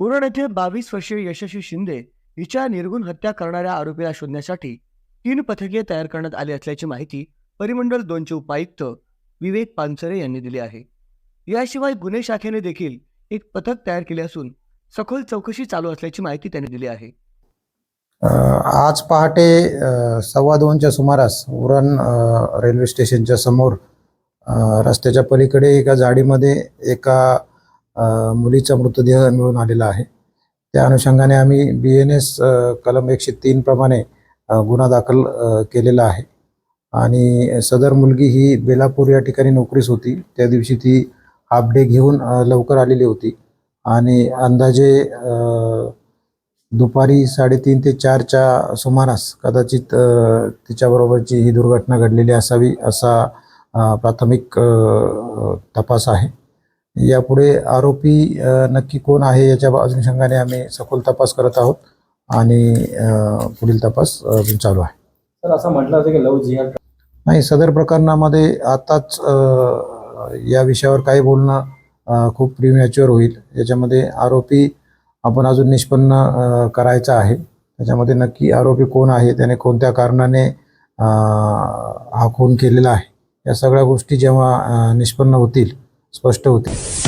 उरण येथे बावीस वर्षीय यशस्वी शिंदे हिच्या निर्गुण हत्या करणाऱ्या आरोपीला शोधण्यासाठी तीन पथके तयार करण्यात आली असल्याची माहिती परिमंडळ दोनचे उपायुक्त विवेक पानसरे यांनी दिली आहे. याशिवाय गुन्हे शाखेने देखील एक पथक तयार केले असून सखोल चौकशी चालू असल्याची माहिती त्यांनी दिली आहे. आज पहाटे सव्वा दोनच्या सुमारास उरण रेल्वे स्टेशनच्या समोर रस्त्याच्या पलीकडे एका जाडीमध्ये एका मुलीचा मृतदेह मिळून आलेला आहे. त्या अनुषंगाने आम्ही बी एन एस कलम एकशे तीनप्रमाणे गुन्हा दाखल केलेला आहे. आणि सदर मुलगी ही बेलापूर या ठिकाणी नोकरीस होती. त्या दिवशी ती हाफ डे घेऊन लवकर आलेली होती. आणि अंदाजे दुपारी साडेतीन ते चारच्या सुमारास कदाचित तिच्याबरोबरची ही दुर्घटना घडलेली असावी असा प्राथमिक तपास आहे. यापुढे आरोपी नक्की कोण आहे याच्या अनुषंगाने आम्ही सखोल तपास करत आहोत आणि पुढील तपास अजून चालू आहे. तर असं म्हटलं होतं की लव जिहाद नाही सदर प्रकरणामध्ये आताच या विषयावर काही बोलणं खूप प्रिमॅच्युअर होईल. याच्यामध्ये आरोपी आपण अजून निष्पन्न करायचा आहे. त्याच्यामध्ये नक्की आरोपी कोण आहे त्याने कोणत्या कारणाने हा खून केलेला आहे या सगळ्या गोष्टी जेव्हा निष्पन्न होतील स्पष्ट होते.